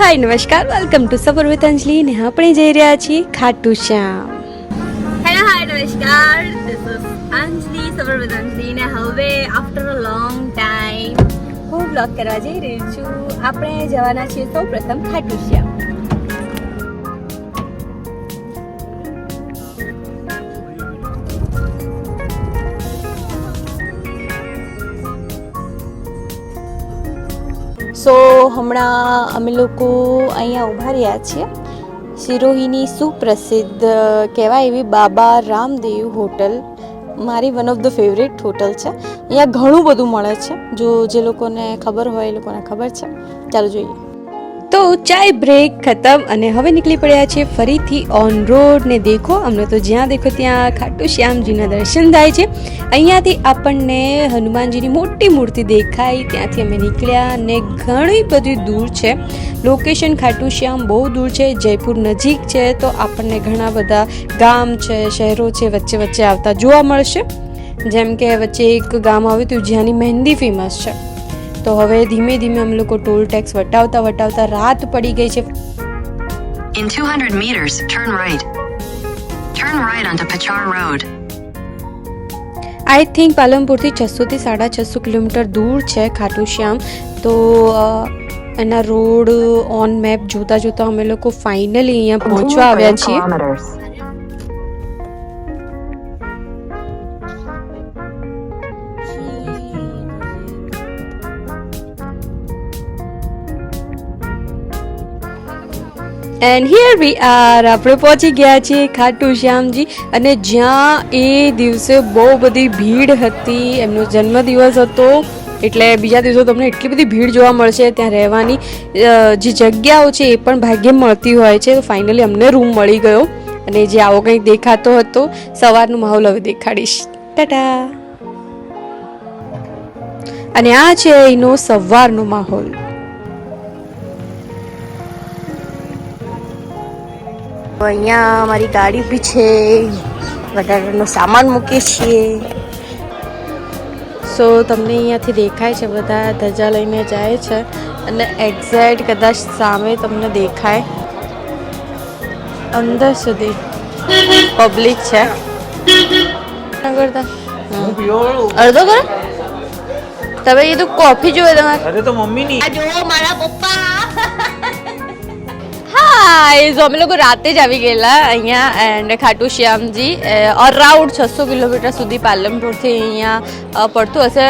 હાય, નમસ્કાર. Welcome to Safar with Anjali ને આપણે જઈ રહ્યા છીએ ખાટુ શ્યામ. હેલો હાય નમસ્કાર. અંજલિ સફર વિથ અંજલિ ને હવે આફ્ટર અ લોંગ ટાઈમ હું બ્લોગ કરવા જઈ રહી છું. આપણે જવાના છીએ સૌ પ્રથમ ખાટુ શ્યામ. સો હમણાં અમે લોકો અહીંયા ઊભા રહ્યા છીએ. સિરોહીની સુપ્રસિદ્ધ કહેવાય એવી બાબા રામદેવ હોટલ. મારી one of the favourite hotel છે. અહીંયા ઘણું બધું મળે છે. જો જે લોકોને ખબર હોય એ લોકોને ખબર છે. ચાલો જોઈએ. તો ચાય બ્રેક ખતમ અને હવે નીકળી પડ્યા છે ફરીથી ઓન રોડ ને દેખો. અમને તો જ્યાં દેખો ત્યાં ખાટુ શ્યામજીના દર્શન થાય છે. અહીંયાથી આપણને હનુમાનજીની મોટી મૂર્તિ દેખાય. ત્યાંથી અમે નીકળ્યા ને ઘણી બધી દૂર છે. લોકેશન ખાટુ શ્યામ બહુ દૂર છે. જયપુર નજીક છે. તો આપણને ઘણા બધા ગામ છે, શહેરો છે, વચ્ચે વચ્ચે આવતા જોવા મળશે. જેમ કે વચ્ચે એક ગામ આવ્યું હતું જ્યાંની મહેંદી ફેમસ છે. તો હવે ધીમે ધીમે અમે લોકો ટોલ ટેક્સ વટાવતા વટાવતા રાત પડી ગઈ છે In 200 meters, turn right. Turn right onto Pachar Road. I think પાલનપુરથી છસોથી સાડા છસો કિલોમીટર દૂર છે ખાટુ શ્યામ તો એના રોડ ઓન મેપ જોતા જોતા અમે લોકો ફાઇનલી અહીંયા પહોંચવા આવ્યા છીએ એન્ડ હિયર વી આર આપણે પહોંચી ગયા છીએ ખાટુ શ્યામજી. અને જ્યાં એ દિવસે બહુ બધી ભીડ હતી, એમનો જન્મદિવસ હતો, એટલે બીજા દિવસો તમને એટલી બધી ભીડ જોવા મળશે ત્યાં રહેવાની. જે જગ્યાઓ છે એ પણ ભાગ્યે મળતી હોય છે, તો ફાઇનલી અમને રૂમ મળી ગયો. અને જે આવો કંઈક દેખાતો હતો, સવારનો માહોલ હવે દેખાડીશ. ટાટા! અને આ છે એનો સવારનો માહોલ. અહીંયા મારી ગાડી બી છે. વધારાનો સામાન મૂકીએ છીએ. સો તમને અહીંયાથી દેખાય છે બધા ધજા લઈને જાય છે. અને એક્ઝેક્ટ કદાચ સામે તમને દેખાય. અંદર સુધી પબ્લિક છે. અડધો કરો તમે એ તો કોફી જોવે તમારે? અરે તો મમ્મી ની એ જો અમે લોકો રાતે જ આવી ગયેલા અહીંયા એન્ડ ખાટુ શ્યામજી અરાઉન્ડ છસો કિલોમીટર સુધી પાલનપુરથી અહીંયા પડતું હશે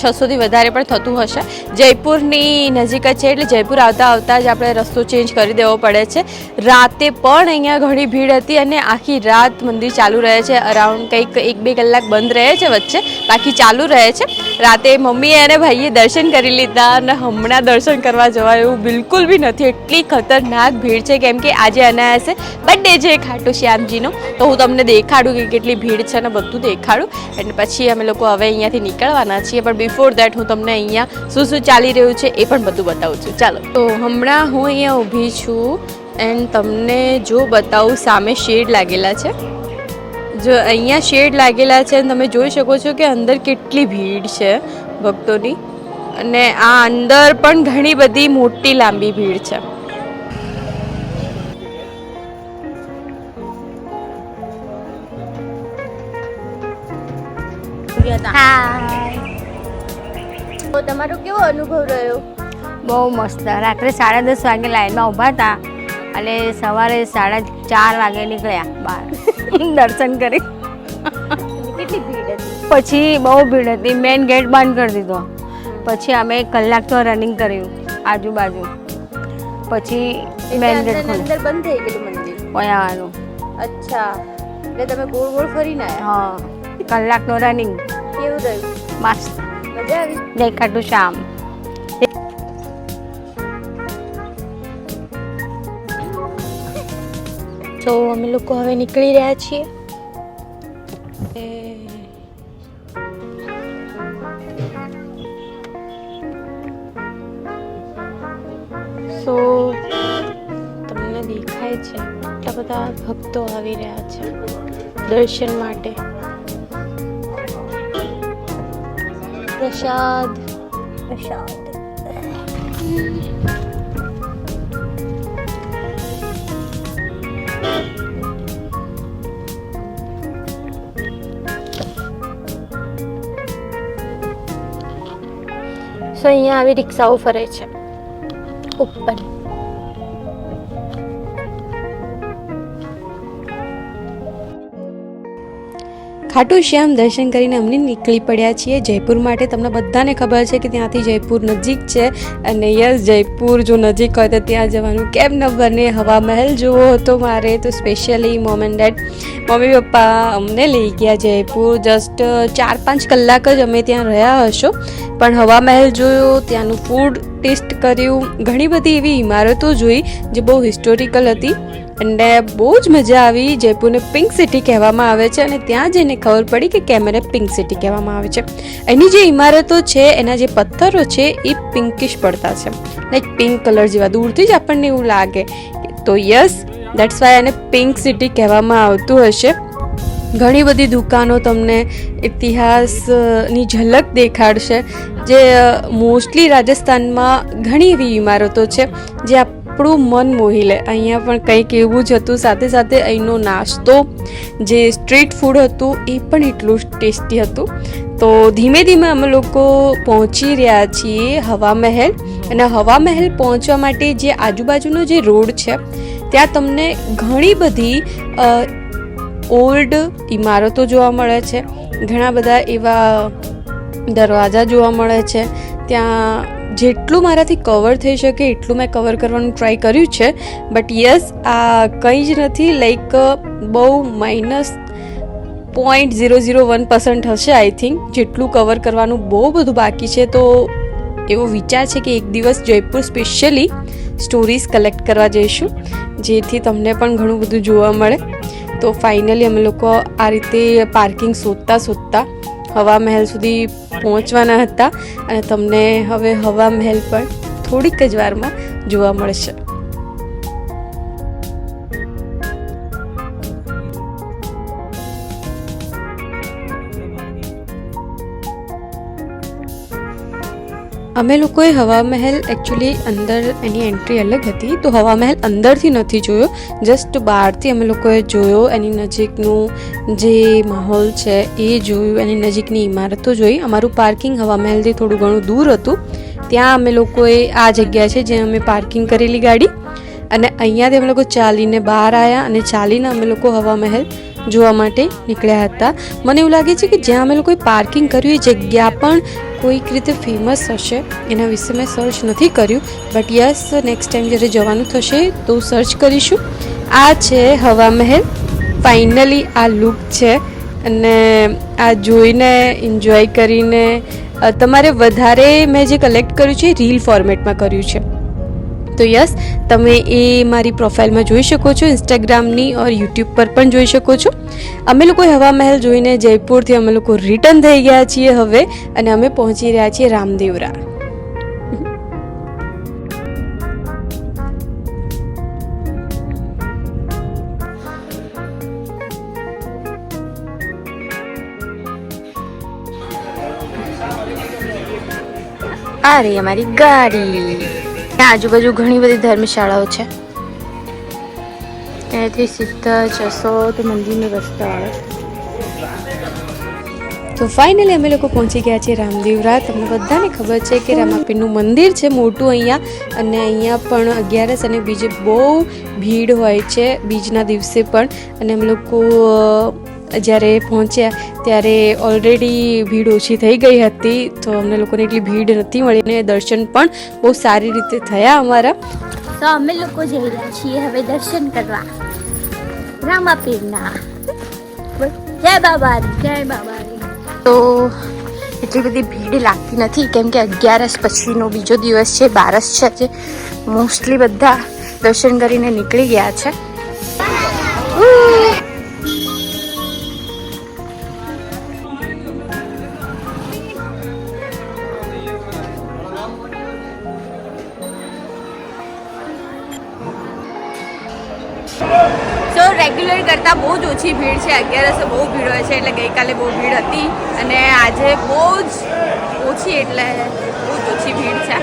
છસોથી વધારે પણ થતું હશે. જયપુરની નજીક જ છે એટલે જયપુર આવતા આવતા જ આપણે રસ્તો ચેન્જ કરી દેવો પડે છે. રાતે પણ અહીંયા ઘણી ભીડ હતી અને આખી રાત મંદિર ચાલુ રહે છે. અરાઉન્ડ કંઈક એક બે કલાક બંધ રહે છે વચ્ચે. બાકી ચાલુ રહે છે. રાતે મમ્મીએ અને ભાઈએ દર્શન કરી લીધા અને હમણાં દર્શન કરવા જવા એવું બિલકુલ બી નથી. એટલી ખતરનાક ભીડ છે કેમ કે આજે અનાયાસે બર્થડે છે ખાટુ શ્યામજીનો. તો હું તમને દેખાડું કે કેટલી ભીડ છે ને બધું દેખાડું. અને પછી અમે લોકો હવે અહીંયાથી નીકળવાના છીએ. પણ બિફોર દેટ હું તમને અહીંયા શું શું ચાલી રહ્યું છે એ પણ બધું બતાવું છું. ચાલો. તો હમણાં હું અહીંયા ઊભી છું. એન્ડ તમને જો બતાવું સામે શેડ લાગેલા છે. જો અહીંયા શેડ લાગેલા છે અને તમે જોઈ શકો છો કે અંદર કેટલી ભીડ છે ભક્તોની. અને આ અંદર પણ ઘણી બધી મોટી લાંબી ભીડ છે. તમારો કેવો અનુભવ રહ્યો? બહુ મસ્ત. રાત્રે સાડા દસ વાગે લાઈનમાં ઊભા હતા. અને સવારે સાડા ચાર વાગે નીકળ્યા બહાર. દર્શન કરી. કેટલી ભીડ હતી? પછી બહુ ભીડ હતી. મેઇન ગેટ બંધ કરી દીધો. પછી અમે કલાક તો રનિંગ કર્યું આજુબાજુ. પછી મેઇન ગેટ અંદર બંધ થઈ ગયેલું મંદિર? આવવાનું અચ્છા. એટલે તમે ગોળ ગોળ ફરીને હા. કલાકનો રનિંગ કેવું રહ્યું? મસ્ત. મજા આવી? દેખાતું શામ તો અમે લોકો હવે નીકળી રહ્યા છીએ. સો તમને દેખાય છે, એટલા બધા ભક્તો આવી રહ્યા છે, દર્શન માટે. પ્રસાદ. પ્રસાદ. સો અહીંયા આવી રિક્ષાઓ ફરે છે. ઉપર. ખાટુ શ્યામ દર્શન કરીને અમને નીકળી પડ્યા છીએ જયપુર માટે. તમને બધાને ખબર છે કે ત્યાંથી જયપુર નજીક છે અને યસ, જયપુર જો નજીક હોય તો ત્યાં જવાનું. કેમ ન બને હવા મહેલ જોવો હતો મારે તો સ્પેશિયલી મોમ એન્ડ ડેડ મમ્મી, પપ્પા અમને લઈ ગયા જયપુર. જસ્ટ ચાર પાંચ કલાક જ અમે ત્યાં રહ્યા હશો. પણ હવા મહેલ જોયો, ત્યાંનું ફૂડ ટેસ્ટ કર્યું. ઘણી બધી એવી ઇમારતો જોઈ જે બહુ હિસ્ટોરિકલ હતી અને બહુ જ મજા આવી. જયપુરને પિંક સિટી કહેવામાં આવે છે અને ત્યાં જઈને ખબર પડી કે કેમેરે પિંક સિટી કહેવામાં આવે છે. એની જે ઇમારતો છે, એના જે પથ્થરો છે, એ પિંકિશ પડતા છે. લાઈક પિંક કલર જેવા. દૂરથી જ આપણને એવું લાગે તો યસ દેટ્સ વાય એને પિંક સિટી કહેવામાં આવતું હશે. ઘણી બધી દુકાનો તમને ઇતિહાસની ઝલક દેખાડશે, જે મોસ્ટલી રાજસ્થાનમાં ઘણી એવી ઇમારતો છે, જે આપણું મન મોહી લે. અહીંયા પણ કંઈક એવું જ હતું. સાથે સાથે અહીંનો નાસ્તો, જે સ્ટ્રીટ ફૂડ હતું, એ પણ એટલું ટેસ્ટી હતું. તો ધીમે ધીમે અમે લોકો પહોંચી રહ્યા છીએ હવા મહેલ. અને હવા મહેલ પહોંચવા માટે જે આજુબાજુનો જે રોડ છે, ત્યાં તમને ઘણી બધી ઓલ્ડ ઇમારતો જોવા મળે છે. ઘણા બધા એવા દરવાજા જોવા મળે છે. ત્યાં જેટલું મારાથી કવર થઈ શકે એટલું મેં કવર કરવાનું ટ્રાય કર્યું છે. બટ યસ આ કંઈ જ નથી લાઈક બહુ minus point zero zero one percent હશે આઈ થિંક જેટલું કવર કરવાનું બહુ બધું બાકી છે, તો એવો વિચાર છે કે એક દિવસ જયપુર સ્પેશિયલી સ્ટોરીઝ કલેક્ટ કરવા જઈશું, જેથી તમને પણ ઘણું બધું જોવા મળે. તો ફાઇનલી અમે લોકો આ રીતે પાર્કિંગ શોધતા શોધતા હવા મહેલ સુધી પહોંચવાના હતા અને તમને હવે હવા મહેલ પણ થોડીક જ વારમાં જોવા મળશે. અમે લોકોએ હવા મહેલ એકચ્યુઅલી અંદર એની એન્ટ્રી અલગ હતી. તો હવા મહેલ અંદરથી નથી જોયો જસ્ટ બહારથી અમે લોકોએ જોયો, એની નજીકનું જે માહોલ છે એ જોયું, એની નજીકની ઇમારતો જોઈ. અમારું પાર્કિંગ હવા મહેલથી થોડું ઘણું દૂર હતું. ત્યાં અમે લોકોએ આ જગ્યા છે જ્યાં અમે પાર્કિંગ કરેલી ગાડી. અને અહીંયાથી અમે લોકો ચાલીને બહાર આવ્યા અને ચાલીને અમે લોકો હવા મહેલ જોવા માટે નીકળ્યા હતા. મને એવું લાગે છે કે જ્યાં અમે લોકોએ પાર્કિંગ કર્યું એ જગ્યા પણ કોઈક રીતે ફેમસ હશે, એના વિશે મેં સર્ચ નથી કર્યું. બટ યસ નેક્સ્ટ ટાઈમ જ્યારે જવાનું થશે, તો સર્ચ કરીશું. આ છે હવા મહેલ. ફાઇનલી આ લુક છે. અને આ જોઈને એન્જોય કરીને તમારે વધારે મેં જે કલેક્ટ કર્યું છે રીલ ફોર્મેટમાં કર્યું છે. તો યસ, તમે એ મારી પ્રોફાઇલમાં જોઈ શકો છો, ઇન્સ્ટાગ્રામની ઓર યુટ્યુબ પર પણ જોઈ શકો છો. અમે લોકો હવા મહેલ જોઈને જયપુરથી અમે લોકો રિટર્ન થઈ ગયા છીએ હવે અને અમે પહોંચી રહ્યા છીએ રામદેવરા. આ રહી અમારી ગાડી. ત્યાં આજુબાજુ ઘણી બધી ધર્મશાળાઓ છે. ત્યાંથી સીધા જશો તો મંદિરનો રસ્તો આવે. તો ફાઇનલી અમે લોકો પહોંચી ગયા છીએ રામદેવરા તમને બધાને ખબર છે કે રામાપીરનું મંદિર છે મોટું અહીંયા. અને અહીંયા પણ અગિયારસ અને બીજે બહુ ભીડ હોય છે બીજના દિવસે પણ. અને અમે લોકો જ્યારે પહોંચ્યા ત્યારે ઓલરેડી ભીડ ઓછી થઈ ગઈ હતી તો અમને લોકોને એટલી ભીડ નથી મળી અને દર્શન પણ બહુ સારી રીતે થયા અમારા. તો અમે લોકો જઈ રહ્યા છીએ હવે દર્શન કરવા. રામાપીરના. જય બાબા જય બાબા. તો એટલી બધી ભીડ લાગતી નથી કેમ કે અગિયારસ પછીનો બીજો દિવસ છે બારસ છે જે મોસ્ટલી બધા દર્શન કરીને નીકળી ગયા છે. ઓછી ભીડ છે, અગિયારસે બહુ ભીડ હોય છે, એટલે ગઈકાલે બહુ ભીડ હતી. અને આજે બહુ જ ઓછી, એટલે બહુ જ ઓછી ભીડ છે.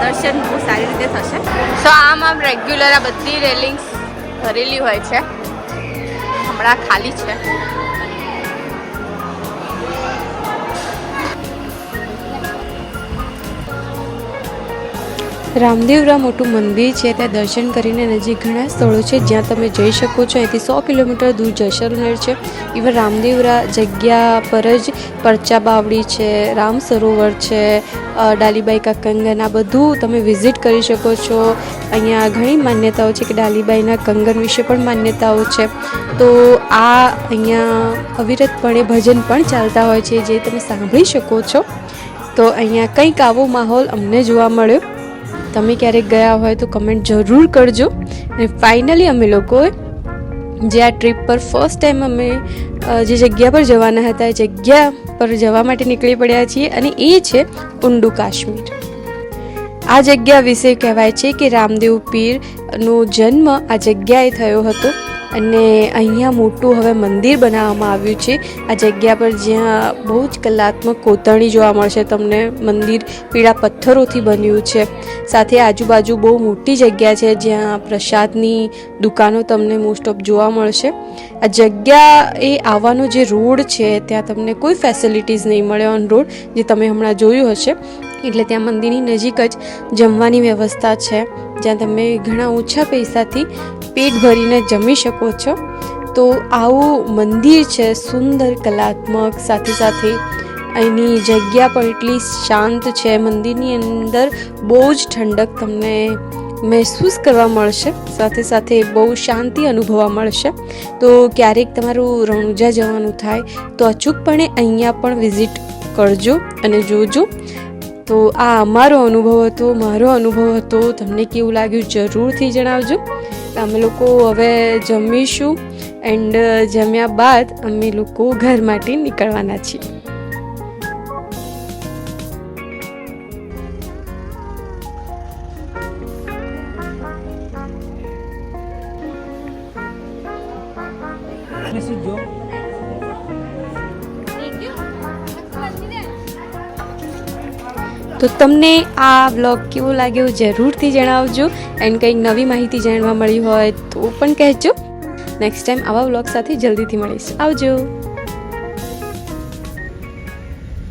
દર્શન બહુ સારી રીતે થશે. સો આમ આમ રેગ્યુલર આ બધી રેલિંગ્સ ભરેલી હોય છે. હમણાં ખાલી છે. રામદેવરા મોટું મંદિર છે, ત્યાં દર્શન કરીને નજીક ઘણા સ્થળો છે, જ્યાં તમે જઈ શકો છો. અહીંથી સો કિલોમીટર દૂર જસરનેર છે. ઇવન રામદેવરા જગ્યા પર જ પરચા બાવડી છે, રામ સરોવર છે ડાલીબાઈ કા કંગન આ બધું તમે વિઝિટ કરી શકો છો. અહીંયા ઘણી માન્યતાઓ છે કે ડાલીબાઈના કંગન વિશે પણ માન્યતાઓ છે. તો આ અહીંયા અવિરતપણે ભજન પણ ચાલતા હોય છે, જે તમે સાંભળી શકો છો. તો અહીંયા કંઈક આવો માહોલ અમને જોવા મળ્યો. તમે ક્યારેક ગયા હોય તો કમેન્ટ જરૂર કરજો. અને ફાઇનલી અમે લોકોએ જે આ ટ્રીપ પર ફર્સ્ટ ટાઈમ અમે જે જગ્યા પર જવાના હતા, એ જગ્યા પર જવા માટે નીકળી પડ્યા છીએ અને એ છે ઉંડુ કાશ્મીર. આ જગ્યા વિશે કહેવાય છે કે રામદેવ પીરનો જન્મ આ જગ્યાએ થયો હતો. અને અહીંયા મોટું હવે મંદિર બનાવવામાં આવ્યું છે. આ જગ્યા પર જ્યાં બહુ જ કલાત્મક કોતરણી જોવા મળશે તમને. મંદિર પીળા પથ્થરોથી બન્યું છે. સાથે આજુબાજુ બહુ મોટી જગ્યા છે, જ્યાં પ્રસાદની દુકાનો તમને મોસ્ટ ઓફ જોવા મળશે. આ જગ્યા એ આવવાનો જે રોડ છે, ત્યાં તમને કોઈ ફેસિલિટીઝ નહીં મળે ઓન રોડ જે તમે હમણાં જોયું હશે. એટલે ત્યાં મંદિરની નજીક જ જમવાની વ્યવસ્થા છે. જ્યાં તમે ઘણા ઓછા પૈસાથી પેટ ભરીને જમી શકો છો. તો આવું મંદિર છે, સુંદર, કલાત્મક, સાથે સાથે અહીંની જગ્યા પણ એટલી શાંત છે. મંદિરની અંદર બહુ જ ઠંડક તમને મહેસૂસ કરવા મળશે. સાથે સાથે બહુ શાંતિ અનુભવવા મળશે. તો ક્યારેક તમારું રણુજા જવાનું થાય તો અચૂકપણે અહીંયા પણ વિઝિટ કરજો અને જોજો. તો આ અમારો અનુભવ હતો, મારો અનુભવ હતો. તમને કેવું લાગ્યું જરૂરથી જણાવજો. અમે લોકો હવે જમીશું એન્ડ જમ્યા બાદ અમે લોકો ઘર માટે નીકળવાના છીએ. જો? તો તમને આ વ્લોગ કેવો લાગ્યો જરૂરથી જણાવજો. એન્ડ કંઈક નવી માહિતી જાણવા મળી હોય તો પણ કહેજો. નેક્સ્ટ ટાઈમ આવા વ્લોગ સાથે જલ્દીથી મળીશ. આવજો.